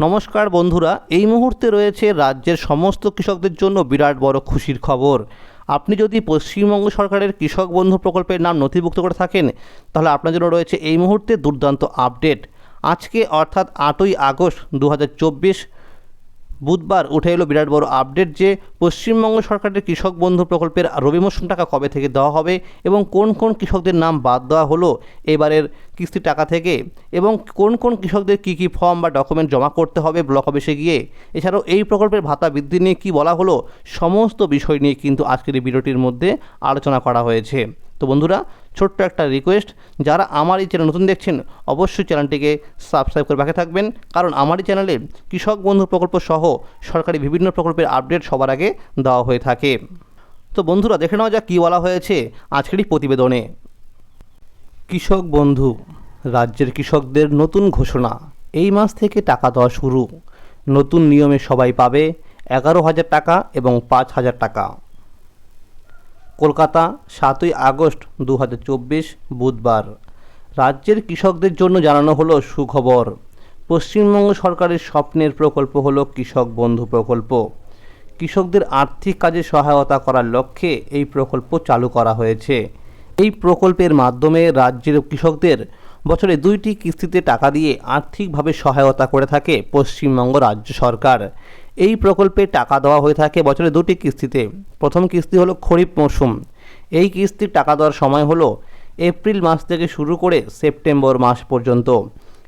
নমস্কার বন্ধুরা, এই মুহূর্তে রয়েছে রাজ্যের সমস্ত কৃষকদের জন্য বিরাট বড় খুশির খবর। আপনি যদি পশ্চিমবঙ্গ সরকারের কৃষক বন্ধু প্রকল্পের নাম নথিভুক্ত করে থাকেন, তাহলে আপনার জন্য রয়েছে এই মুহূর্তে দুর্দান্ত আপডেট। আজকে অর্থাৎ আটই আগস্ট দু হাজার চব্বিশ বুধবার উঠে এলো বিরাট বড় আপডেট যে পশ্চিমবঙ্গ সরকারের কৃষক বন্ধু প্রকল্পের রবি মরশুম টাকা কবে থেকে দেওয়া হবে এবং কোন কোন কৃষকদের নাম বাদ দেওয়া হলো এবারের কিস্তি টাকা থেকে এবং কোন কোন কৃষকদের কী কী ফর্ম বা ডকুমেন্ট জমা করতে হবে ব্লক অফিসে গিয়ে। এছাড়াও এই প্রকল্পের ভাতা বৃদ্ধি নিয়ে কী বলা হলো সমস্ত বিষয় নিয়ে কিন্তু আজকের এই ভিডিওটির মধ্যে আলোচনা করা হয়েছে। তো বন্ধুরা ছোট্ট একটা রিকোয়েস্ট যারা আমার এই চ্যানেল নতুন দেখছেন, অবশ্যই চ্যানেলটিকে সাবস্ক্রাইব করে বাকি থাকবেন। কারণ আমার এই চ্যানেলে কৃষক বন্ধু প্রকল্প সহ সরকারি বিভিন্ন প্রকল্পের আপডেট সবার আগে দেওয়া হয়ে থাকে। তো বন্ধুরা, দেখে নেওয়া যাক কী বলা হয়েছে আজকের এই প্রতিবেদনে। কৃষক বন্ধু, রাজ্যের কৃষকদের নতুন ঘোষণা। এই মাস থেকে টাকা দেওয়া শুরু। নতুন নিয়মে সবাই পাবে এগারো হাজার টাকা এবং পাঁচ হাজার টাকা। কলকাতা, সাতই আগস্ট দু হাজার চব্বিশ, বুধবার। রাজ্যের কৃষকদের জন্য জানানো হলো সুখবর। পশ্চিমবঙ্গ সরকারের স্বপ্নের প্রকল্প হলো কৃষক বন্ধু প্রকল্প। কৃষকদের আর্থিক কাজে সহায়তা করার লক্ষ্যে এই প্রকল্প চালু করা হয়েছে। এই প্রকল্পের মাধ্যমে রাজ্যের কৃষকদের বছরে দুইটি কিস্তিতে টাকা দিয়ে আর্থিকভাবে সহায়তা করে থাকে পশ্চিমবঙ্গ রাজ্য সরকার। এই প্রকল্পে টাকা দেওয়া হয়ে থাকে বছরে দুটি কিস্তিতে। প্রথম কিস্তি হলো খরিফ মরশুম। এই কিস্তির টাকা দেওয়ার সময় হলো এপ্রিল মাস থেকে শুরু করে সেপ্টেম্বর মাস পর্যন্ত।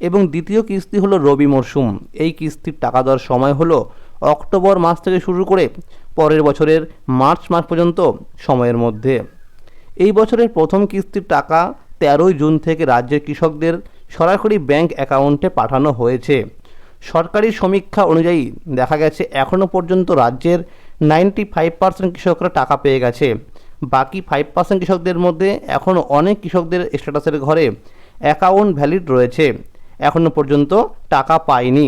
এবং দ্বিতীয় কিস্তি হলো রবি মরশুম। এই কিস্তির টাকা দেওয়ার সময় হলো অক্টোবর মাস থেকে শুরু করে পরের বছরের মার্চ মাস পর্যন্ত সময়ের মধ্যে। এই বছরের প্রথম কিস্তির টাকা তেরোই জুন থেকে রাজ্যের কৃষকদের সরাসরি ব্যাংক অ্যাকাউন্টে পাঠানো হয়েছে। সরকারি সমীক্ষা অনুযায়ী দেখা গেছে এখনও পর্যন্ত রাজ্যের নাইনটি ফাইভ পার্সেন্ট কৃষকরা টাকা পেয়ে গেছে। বাকি ফাইভ পার্সেন্ট কৃষকদের মধ্যে এখনও অনেক কৃষকদের স্ট্যাটাসের ঘরে অ্যাকাউন্ট ভ্যালিড রয়েছে। এখনও পর্যন্ত টাকা পায়নি।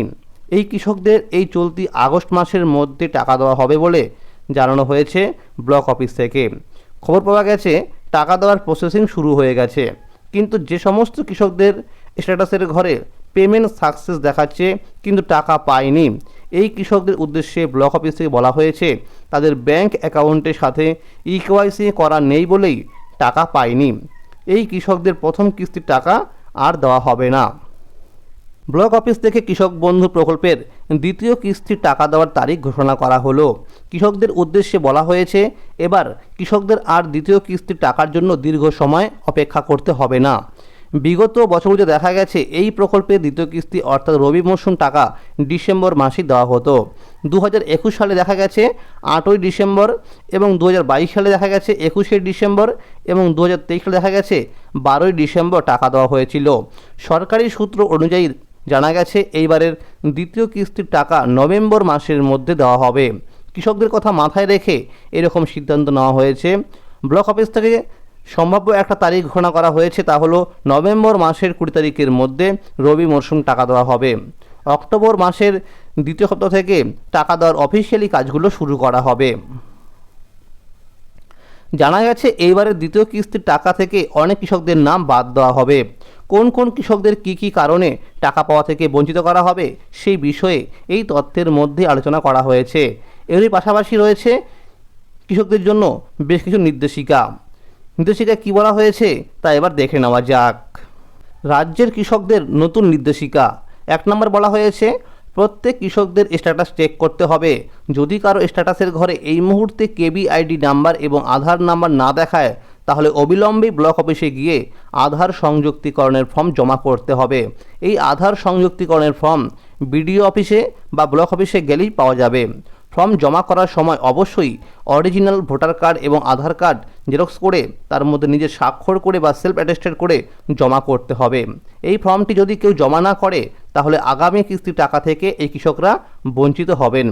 এই কৃষকদের এই চলতি আগস্ট মাসের মধ্যে টাকা দেওয়া হবে বলে জানানো হয়েছে ব্লক অফিস থেকে। খবর পাওয়া গেছে, টাকা দেওয়ার প্রসেসিং শুরু হয়ে গেছে। কিন্তু যে সমস্ত কৃষকদের স্ট্যাটাসের ঘরে পেমেন্ট সাকসেস দেখাচ্ছে, কিন্তু টাকা পায়নি। এই কৃষকদের উদ্দেশ্যে ব্লক অফিস থেকে বলা হয়েছে, তাদের ব্যাংক অ্যাকাউন্টের সাথে ইকেওয়াইসি করা নেই বলেই টাকা পায়নি। এই কৃষকদের প্রথম কিস্তির টাকা আর দেওয়া হবে না। ব্লক অফিস থেকে কৃষক বন্ধু প্রকল্পের দ্বিতীয় কিস্তির টাকা দেওয়ার তারিখ ঘোষণা করা হলো। কৃষকদের উদ্দেশ্যে বলা হয়েছে, এবার কৃষকদের আর দ্বিতীয় কিস্তির টাকার জন্য দীর্ঘ সময় অপেক্ষা করতে হবে না। বিগত বছরগুলোতে দেখা গেছে, এই প্রকল্পে দ্বিতীয় কিস্তি অর্থাৎ রবি মরশুম টাকা ডিসেম্বর মাসে দেওয়া হতো। দু হাজার একুশ সালে দেখা গেছে আটই ডিসেম্বর এবং দু হাজার বাইশ সালে দেখা গেছে একুশে ডিসেম্বর এবং দু হাজার তেইশ সালে দেখা গেছে বারোই ডিসেম্বর টাকা দেওয়া হয়েছিল। সরকারি সূত্র অনুযায়ী জানা গেছে, এইবারের দ্বিতীয় কিস্তির টাকা নভেম্বর মাসের মধ্যে দেওয়া হবে। কৃষকদের কথা মাথায় রেখে এরকম সিদ্ধান্ত নেওয়া হয়েছে। ব্লক অফিস থেকে সম্ভাব্য একটা তারিখ ঘোষণা করা হয়েছে তা হলো নভেম্বর মাসের কুড়ি তারিখের মধ্যে রবি মরশুম টাকা দেওয়া হবে। অক্টোবর মাসের দ্বিতীয় সপ্তাহ থেকে টাকা দেওয়ার অফিসিয়ালি কাজগুলো শুরু করা হবে। জানা গেছে এইবারের দ্বিতীয় কিস্তির টাকা থেকে অনেক কৃষকদের নাম বাদ দেওয়া হবে। কোন কোন কৃষকদের কি কি কারণে টাকা পাওয়া থেকে বঞ্চিত করা হবে সেই বিষয়ে এই তথ্যের মধ্যে আলোচনা করা হয়েছে। এরই পাশাপাশি রয়েছে কৃষকদের জন্য বেশ কিছু নির্দেশিকা। নির্দেশিকা কী বলা হয়েছে তা এবার দেখে নেওয়া যাক। রাজ্যের কৃষকদের নতুন নির্দেশিকা। এক নম্বর বলা হয়েছে, প্রত্যেক কৃষকদের স্ট্যাটাস চেক করতে হবে। যদি কারও স্ট্যাটাসের ঘরে এই মুহূর্তে কেবি আইডি নাম্বার এবং আধার নাম্বার না দেখায়, তাহলে অবিলম্বে ব্লক অফিসে গিয়ে আধার সংযুক্তিকরণের ফর্ম জমা করতে হবে। এই আধার সংযুক্তিকরণের ফর্ম বিডিও অফিসে বা ব্লক অফিসে গেলেই পাওয়া যাবে। ফর্ম জমা করার সময় অবশ্যই অরিজিনাল ভোটার কার্ড এবং আধার কার্ড জেরক্স করে তার মধ্যে নিজের স্বাক্ষর করে বা সেলফ অ্যাটেস্টেড করে জমা করতে হবে। এই ফর্মটি যদি কেউ জমা না করে, তাহলে আগামী কিস্তির টাকা থেকে এই কৃষকরা বঞ্চিত হবেন।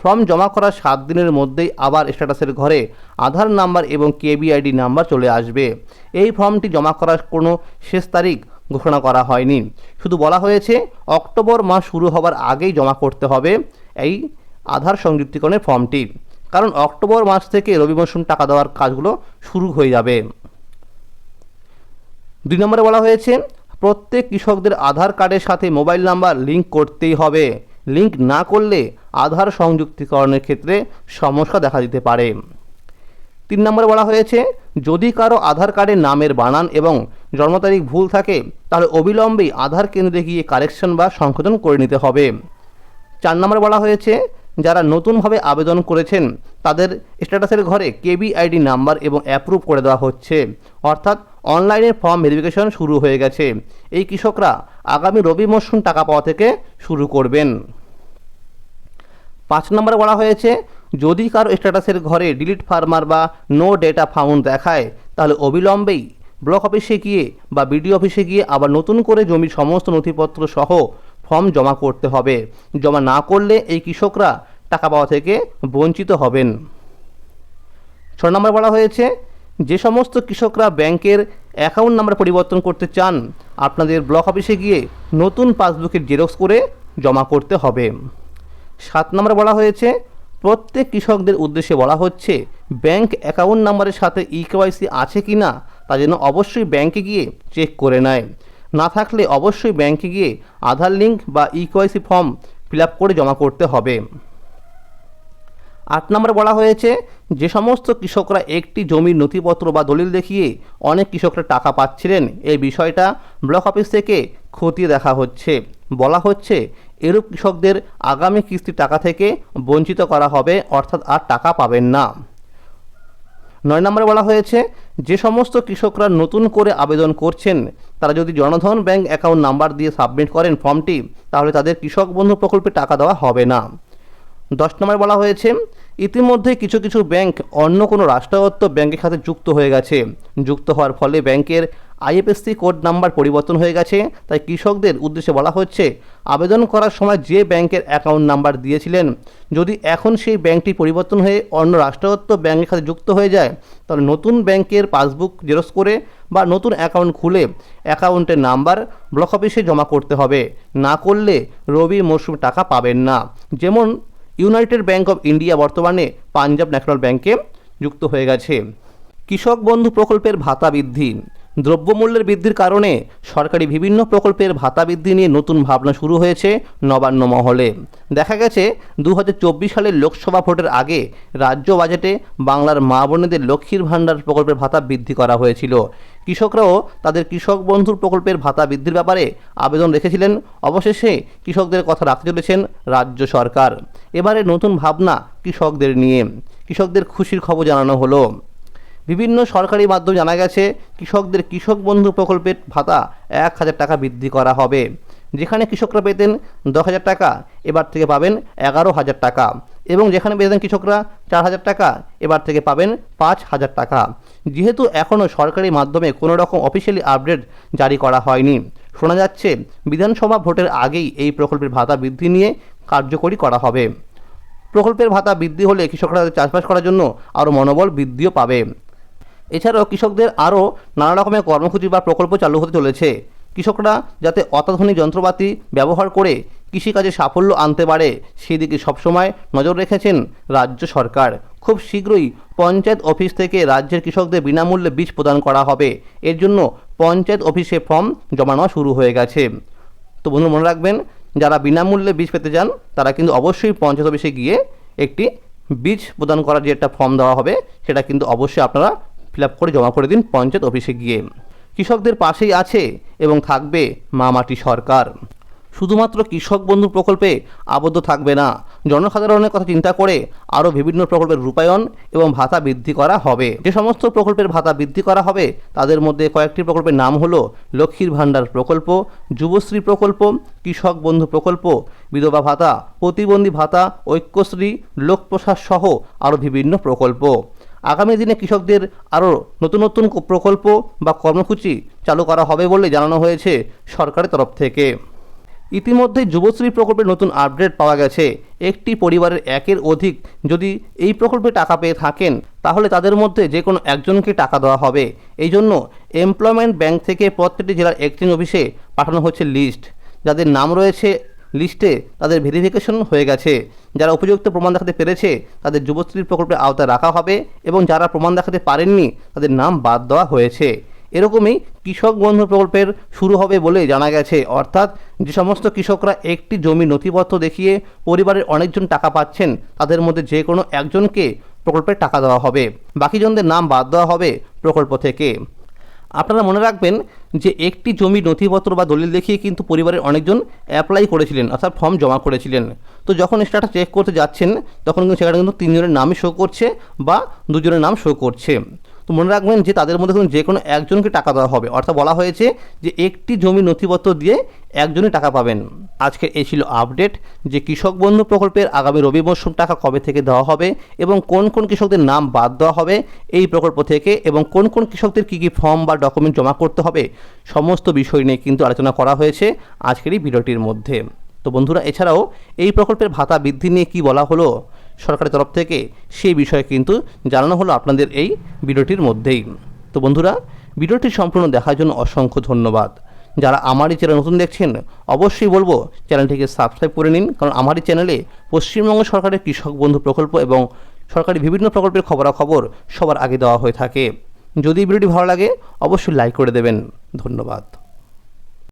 ফর্ম জমা করার সাত দিনের মধ্যেই আবার স্ট্যাটাসের ঘরে আধার নাম্বার এবং কেবিআইডি নাম্বার চলে আসবে। এই ফর্মটি জমা করার কোনো শেষ তারিখ ঘোষণা করা হয়নি। শুধু বলা হয়েছে, অক্টোবর মাস শুরু হবার আগেই জমা করতে হবে। এই আধার সংযুক্তিকরণের ফর্মটি, কারণ অক্টোবর মাস থেকে রবি মরশুম টাকা দেওয়ার কাজগুলো শুরু হয়ে যাবে। দুই নম্বরে বলা হয়েছে, প্রত্যেক কৃষকদের আধার কার্ডের সাথে মোবাইল নাম্বার লিঙ্ক করতেই হবে। লিঙ্ক না করলে আধার সংযুক্তিকরণের ক্ষেত্রে সমস্যা দেখা দিতে পারে। তিন নম্বরে বলা হয়েছে, যদি কারও আধার কার্ডের নামের বানান এবং জন্ম তারিখ ভুল থাকে, তাহলে অবিলম্বেই আধার কেন্দ্রে গিয়ে কারেকশন বা সংশোধন করে নিতে হবে। চার নম্বরে বলা হয়েছে যারা নতুনভাবে আবেদন করেছেন, তাদের স্ট্যাটাসের ঘরে কেবি আইডি নাম্বার এবং অ্যাপ্রুভ করে দেওয়া হচ্ছে। অর্থাৎ অনলাইনে ফর্ম ভেরিফিকেশন শুরু হয়ে গেছে। এই কৃষকরা আগামী রবি মরশুম টাকা পাওয়া থেকে শুরু করবেন। পাঁচ নম্বরে বলা হয়েছে, যদি কারও স্ট্যাটাসের ঘরে ডিলিট ফার্মার বা নো ডেটা ফাউন্ড দেখায়, তাহলে অবিলম্বেই ব্লক অফিসে গিয়ে বা বিডিও অফিসে গিয়ে আবার নতুন করে জমির সমস্ত নথিপত্র সহ ফর্ম জমা করতে হবে। জমা না করলে এই কৃষকরা টাকা পাওয়া থেকে বঞ্চিত হবেন। ছ নম্বর বলা হয়েছে, যে সমস্ত কৃষকরা ব্যাংকের অ্যাকাউন্ট নাম্বার পরিবর্তন করতে চান, আপনাদের ব্লক অফিসে গিয়ে নতুন পাসবুকের জেরক্স করে জমা করতে হবে। সাত নম্বরে বলা হয়েছে, প্রত্যেক কৃষকদের উদ্দেশ্যে বলা হচ্ছে, ব্যাংক অ্যাকাউন্ট নাম্বারের সাথে ই কেওয়াইসি আছে কি না তা যেন অবশ্যই ব্যাংকে গিয়ে চেক করে নেয়। না থাকলে অবশ্যই ব্যাংকে গিয়ে আধার লিঙ্ক বা ই কেওয়াইসি ফর্ম ফিল করে জমা করতে হবে। আট নম্বরে বলা হয়েছে, যে সমস্ত কৃষকরা একটি জমির নথিপত্র বা দলিল দেখিয়ে অনেক কৃষকরা টাকা পাচ্ছিলেন, এই বিষয়টা ব্লক অফিস থেকে খতিয়ে দেখা হচ্ছে। বলা হচ্ছে, এরূপ কৃষকদের আগামী কিস্তির টাকা থেকে বঞ্চিত করা হবে, অর্থাৎ আর টাকা পাবেন না। নয় নম্বরে বলা হয়েছে, যে সমস্ত কৃষকরা নতুন করে আবেদন করছেন, তারা যদি জনধন ব্যাংক অ্যাকাউন্ট নাম্বার দিয়ে সাবমিট করেন ফর্মটি, তাহলে তাদের কৃষক বন্ধু প্রকল্পে টাকা দেওয়া হবে না। দশ নম্বরে বলা হয়েছে, ইতিমধ্যে কিছু কিছু ব্যাংক অন্য কোনো রাষ্ট্রায়ত্ত ব্যাংকের সাথে যুক্ত হয়ে গেছে। যুক্ত হওয়ার ফলে ব্যাংকের আইএফএসসি কোড নাম্বার পরিবর্তন হয়ে গেছে, তাই কৃষকদের উদ্দেশ্যে বলা হচ্ছে, আবেদন করার সময় যে ব্যাংকের অ্যাকাউন্ট নাম্বার দিয়েছিলেন, যদি এখন সেই ব্যাংকটি পরিবর্তন হয়ে অন্য রাষ্ট্রায়ত্ত ব্যাংকের সাথে যুক্ত হয়ে যায়, তাহলে নতুন ব্যাংকের পাসবুক জেরক্স করে বা নতুন অ্যাকাউন্ট খুলে অ্যাকাউন্টের নাম্বার ব্লক অফিসে জমা করতে হবে। না করলে রবি মরশুম টাকা পাবেন না। যেমন ইউনাইটেড ব্যাংক অফ ইন্ডিয়া বর্তমানে পাঞ্জাব ন্যাশনাল ব্যাংকে যুক্ত হয়ে গেছে। কৃষক বন্ধু প্রকল্পের ভাতা বৃদ্ধি। দ্রব্যমূল্যের বৃদ্ধির কারণে সরকারি বিভিন্ন প্রকল্পের ভাতা বৃদ্ধি নিয়ে নতুন ভাবনা শুরু হয়েছে নবান্ন মহলে। দেখা গেছে দু হাজার চব্বিশ সালের লোকসভা ভোটের আগে রাজ্য বাজেটে বাংলার মা বোনেদের লক্ষ্মীর ভাণ্ডার প্রকল্পের ভাতা বৃদ্ধি করা হয়েছিল। কৃষকরাও তাদের কৃষক বন্ধুর প্রকল্পের ভাতা বৃদ্ধির ব্যাপারে আবেদন রেখেছিলেন। অবশেষে কৃষকদের কথা রাখতে চলেছেন রাজ্য সরকার। এবারে নতুন ভাবনা কৃষকদের নিয়ে। কৃষকদের খুশির খবর জানানো হলো। বিভিন্ন সরকারি মাধ্যমে জানা গেছে, কৃষকদের কৃষক বন্ধু প্রকল্পের ভাতা এক হাজার টাকা বৃদ্ধি করা হবে। যেখানে কৃষকরা পেতেন দশ হাজার টাকা, এবার থেকে পাবেন এগারো হাজার টাকা। এবং যেখানে পেতেন কৃষকরা চার হাজার টাকা, এবার থেকে পাবেন পাঁচ হাজার টাকা। যেহেতু এখনও সরকারি মাধ্যমে কোনো রকম অফিসিয়ালি আপডেট জারি করা হয়নি, শোনা যাচ্ছে বিধানসভা ভোটের আগেই এই প্রকল্পের ভাতা বৃদ্ধি নিয়ে কার্যকরী করা হবে। প্রকল্পের ভাতা বৃদ্ধি হলে কৃষকরা চাষবাস করার জন্য আরও মনোবল বৃদ্ধিও পাবে। এছাড়াও কৃষকদের আরও নানা রকমের কর্মসূচি বা প্রকল্প চালু হতে চলেছে। কৃষকরা যাতে অত্যাধুনিক যন্ত্রপাতি ব্যবহার করে কৃষিকাজে সাফল্য আনতে পারে, সেদিকে সবসময় নজর রেখেছেন রাজ্য সরকার। খুব শীঘ্রই পঞ্চায়েত অফিস থেকে রাজ্যের কৃষকদের বিনামূল্যে বীজ প্রদান করা হবে। এর জন্য পঞ্চায়েত অফিসে ফর্ম জমা নেওয়া শুরু হয়ে গেছে। তো বন্ধু মনে রাখবেন, যারা বিনামূল্যে বীজ পেতে চান, তারা কিন্তু অবশ্যই পঞ্চায়েত অফিসে গিয়ে একটি বীজ প্রদান করার যে একটা ফর্ম দেওয়া হবে, সেটা কিন্তু অবশ্যই আপনারা ফিল করে জমা করে দিন পঞ্চায়েত অফিসে গিয়ে। কৃষকদের পাশেই আছে এবং থাকবে মা মাটি সরকার। শুধুমাত্র কৃষক বন্ধু প্রকল্পে আবদ্ধ থাকবে না, জনসাধারণের কথা চিন্তা করে আরও বিভিন্ন প্রকল্পের রূপায়ণ এবং ভাতা বৃদ্ধি করা হবে। যে সমস্ত প্রকল্পের ভাতা বৃদ্ধি করা হবে, তাদের মধ্যে কয়েকটি প্রকল্পের নাম হলো লক্ষ্মীর ভাণ্ডার প্রকল্প, যুবশ্রী প্রকল্প, কৃষক বন্ধু প্রকল্প, বিধবা ভাতা, প্রতিবন্ধী ভাতা, ঐক্যশ্রী, লোকপ্রসাদ সহ আরও বিভিন্ন প্রকল্প। আগামী দিনে কৃষকদের আরও নতুন নতুন প্রকল্প বা কর্মসূচি চালু করা হবে বলে জানানো হয়েছে সরকারের তরফ থেকে। ইতিমধ্যে যুবশ্রী প্রকল্পের নতুন আপডেট পাওয়া গেছে। একটি পরিবারের একের অধিক যদি এই প্রকল্পে টাকা পেয়ে থাকেন, তাহলে তাদের মধ্যে যে কোনো একজনকে টাকা দেওয়া হবে। এই জন্য এমপ্লয়মেন্ট ব্যাংক থেকে প্রত্যেকটি জেলার এক্সচেঞ্জ অফিসে পাঠানো হচ্ছে লিস্ট। যাদের নাম রয়েছে লিস্টে তাদের ভেরিফিকেশন হয়ে গেছে। যারা উপযুক্ত প্রমাণ দেখাতে পেরেছে, তাদের যুবশ্রী প্রকল্পের আওতায় রাখা হবে এবং যারা প্রমাণ দেখাতে পারেননি, তাদের নাম বাদ দেওয়া হয়েছে। এরকমই কৃষক বন্ধু প্রকল্পের শুরু হবে বলে জানা গেছে। অর্থাৎ যে সমস্ত কৃষকরা একটি জমি নথিপত্র দেখিয়ে পরিবারের অনেকজন টাকা পাচ্ছেন, তাদের মধ্যে যে কোনো একজনকে প্রকল্পের টাকা দেওয়া হবে। বাকিজনদের নাম বাদ দেওয়া হবে প্রকল্প থেকে। আপনারা মনে রাখবেন যে একটি জমি নথিপত্র বা দলিল দেখিয়ে কিন্তু পরিবারের অনেকজন অ্যাপ্লাই করেছিলেন, অর্থাৎ ফর্ম জমা করেছিলেন। তো যখন স্ট্যাটাস চেক করতে যাচ্ছেন, তখন কিন্তু সেখানে কিন্তু তিনজনের নামই শো করছে বা দুজনের নাম শো করছে। তো মনে রাখবেন যে তাদের মধ্যে যে কোনো একজনকে টাকা দেওয়া হবে। অর্থাৎ বলা হয়েছে যে একটি জমি নথিপত্র দিয়ে একজনই টাকা পাবেন। আজকে এই ছিল আপডেট যে কৃষক বন্ধু প্রকল্পের আগামী রবি মরশুম টাকা কবে থেকে দেওয়া হবে এবং কোন কোন কৃষকদের নাম বাদ দেওয়া হবে এই প্রকল্প থেকে এবং কোন কোন কৃষকদের কী কী ফর্ম বা ডকুমেন্ট জমা করতে হবে সমস্ত বিষয় নিয়ে কিন্তু আলোচনা করা হয়েছে আজকের এই ভিডিওটির মধ্যে। তো বন্ধুরা, এছাড়াও এই প্রকল্পের ভাতা বৃদ্ধি নিয়ে কি বলা হলো? সরকারের তরফ থেকে সেই বিষয়ে কিন্তু জানানো হলো আপনাদের এই ভিডিওটির মধ্যেই। তো বন্ধুরা, ভিডিওটি সম্পূর্ণ দেখার জন্য অসংখ্য ধন্যবাদ। যারা আমার এই চ্যানেল নতুন দেখছেন, অবশ্যই বলব চ্যানেলটিকে সাবস্ক্রাইব করে নিন, কারণ আমার এই চ্যানেলে পশ্চিমবঙ্গ সরকারের কৃষক বন্ধু প্রকল্প এবং সরকারি বিভিন্ন প্রকল্পের খবরাখবর সবার আগে দেওয়া হয়ে থাকে। যদি ভিডিওটি ভালো লাগে, অবশ্যই লাইক করে দেবেন। ধন্যবাদ।